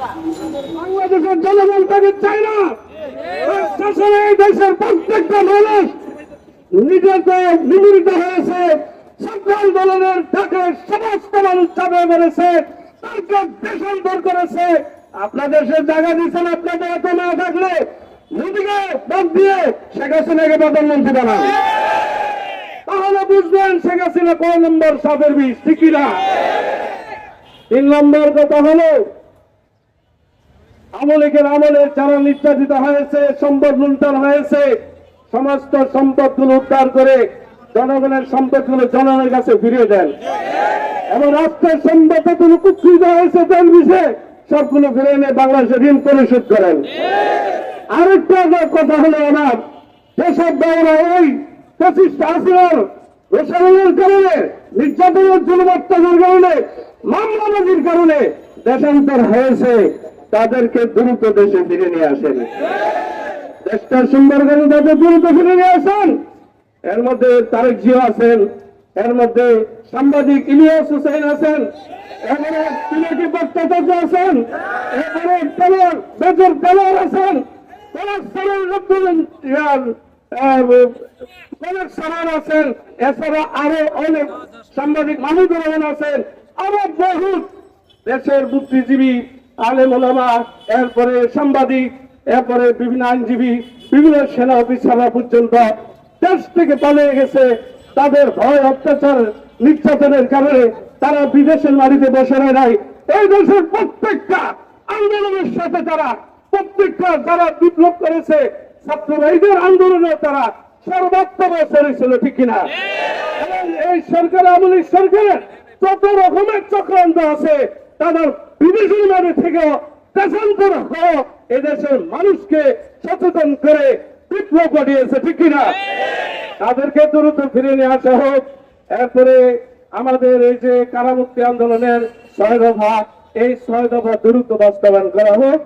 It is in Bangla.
বাংলাদেশের জনগণ তাকে চায় না। শাসনে এই দেশের প্রত্যেকটা মানুষ নিজেকে নিমৃত হয়েছে। সকল দলের তাকে সমস্ত মানুষ চাপে তাকে দেশান্তর করেছে। আপনাদের সে জায়গা দিচ্ছেন আপনাদের এত না থাকলে মোদীকে ভোট দিয়ে শেখ হাসিনাকে প্রধানমন্ত্রী বানান। তাহলে বুঝবেন শেখ হাসিনা কয় নম্বর সাপের বিষ ঠিকই না তিন নম্বর কথা হলো আমলিকের আমলে যারা নির্যাতিত হয়েছে, সম্পদ লুণ্ঠন হয়েছে, সমস্ত সম্পদগুলো উদ্ধার করে জনগণের সম্পদগুলো জনগণের কাছে ফিরিয়ে দেন। এবং রাষ্ট্রের সম্পদ কোনো হয়েছে, তেল বিষে সবগুলো ফিরে এনে বাংলাদেশের ঋণ পরিশোধ করেন। আরেকটা কথা হলো আমার, যেসব ব্যবরা এই প্রতিষ্ঠা আসিয়ার রসায়নের কারণে, নির্যাতনের জুলুম অত্যাচারের কারণে মামলাবাজির কারণে দেশান্তর হয়েছে। তাদেরকে দ্রুত দেশে ফিরে নিয়ে আসেন। দেশটা সুন্দর করে তাদের দ্রুত ফিরে নিয়ে আসেন। এর মধ্যে তারেক জিও আছেন, এর মধ্যে সাংবাদিক ইলিয়াস হোসেন আছেন এছাড়া আরও অনেক দেশের বুদ্ধিজীবী আলেম ওলামা এরপরে সাংবাদিক, এরপরে বিভিন্ন আইনজীবী, বিভিন্ন সেনা অফিসাররা পর্যন্ত দেশ থেকে পালিয়ে গেছে। তাদের ভয়, অত্যাচার, নির্যাতনের কারণে তারা বিদেশের মাটিতে বসে নাই। এই দেশের প্রত্যেকটা আন্দোলনের সাথে তারা, প্রত্যেকটা যারা বিপ্লব করেছে, ছাত্র ভাইদের আন্দোলনে তারা সর্বাত্মক ছিল, ঠিক কিনা? এই সরকার আমলি সরকারের যত রকমের চক্রান্ত আছে, তাদের বিদেশি থেকে দেশান্তর হওয়া এদেশের মানুষকে সচেতন করে বিপ্লব ঘটিয়েছে, ঠিক কিনা? তাদেরকে দ্রুত ফিরে নিয়ে আসা হোক। এরপরে আমাদের এই যে কারামুক্তি আন্দোলনের ছয় দফা, এই ছয় দফা দ্রুত বাস্তবায়ন করা হোক।